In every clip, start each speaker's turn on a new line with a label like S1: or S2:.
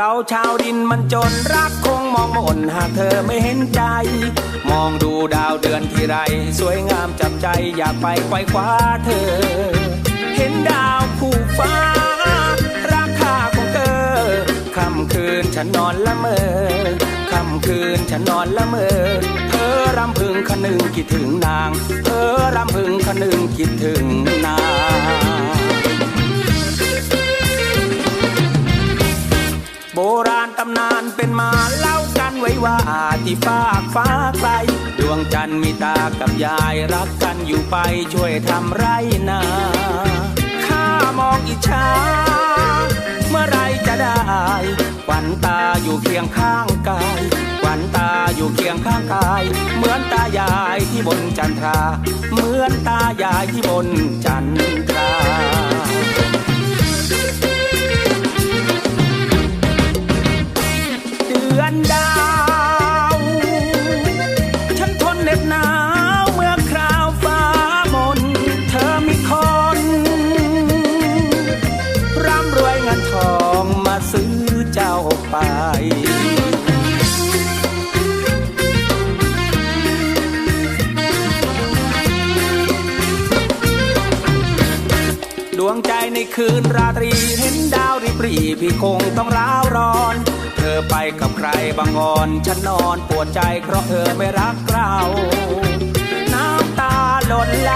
S1: เราชาวดินมันจนรักคงมองมนหากเธอไม่เห็นใจ มองดูดาวเดือนที่ไร สวยงามจับใจอยากไปไขว้คว้าเธอ เห็นดาวคู่ฟ้า ราคาของเธอค่ำคืนฉันนอนละเมอค่ำคืนฉันนอนละเมอเธอรำพึงคนึงคิดถึงนาง เธอรำพึงคนึงคิดถึงนาง ที่ฟากฟ้าไกลดวงจันทร์มีตากับยายรักกันอยู่ไปช่วยทำไรนาข้ามองอิจฉาเมื่อไรจะได้ขวัญตาอยู่เคียงข้างกายขวัญตาอยู่เคียงข้างกาย เหมือนตายายที่บนจันทรา เหมือนตายายที่บนจันทรา ดวงใจในคืนราตรีเห็นดาวริบหรีพี่คงต้องร้าวร้อน เธอไปกับใครบางอ่อนฉันนอนปวดใจเพราะเธอไม่รักเราน้ำตาหล่นไหล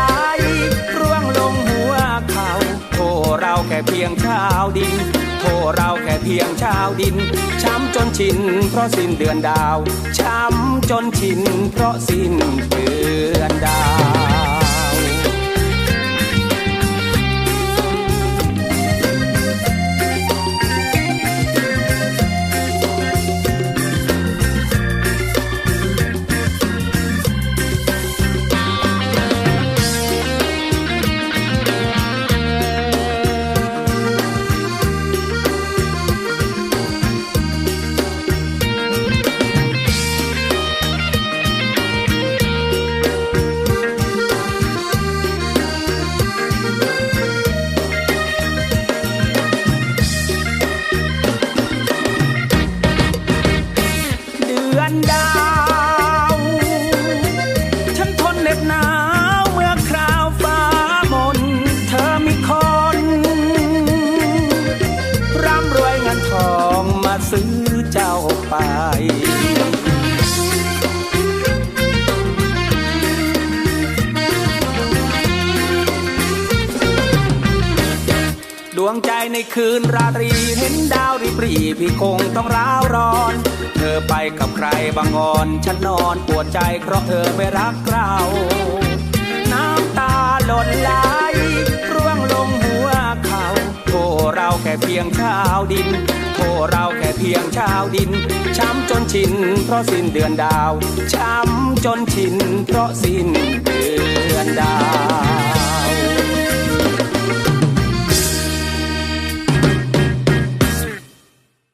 S1: ร่วงลงหัวเขาโทเราแค่เพียงชาวดินโทเราแค่เพียงชาวดิน ช้ำจนชินเพราะสิ้นเดือนดาว ช้ำจนชินเพราะสิ้นเดือนดาว เดือนดาว ฉันทนเหน็บหนาวเมื่อคราวฟ้ามนเธอมีคนร่ำรวยเงินทองมาซื้อเจ้าไปดวงใจในคืนราตรีเห็นดาวริบรีพี่คงต้องร้าวร้อ กับใครบางอ่อนฉันนอนปวดใจเพราะเธอไม่รักเรา น้ำตาหล่นไหลร่วงลงหัวเขาโทเราแค่เพียงชาวดินโทเราแค่เพียงชาวดิน ช้ำจนชินเพราะสิ้นเดือนดาว ช้ำจนชินเพราะสิ้นเดือนดาว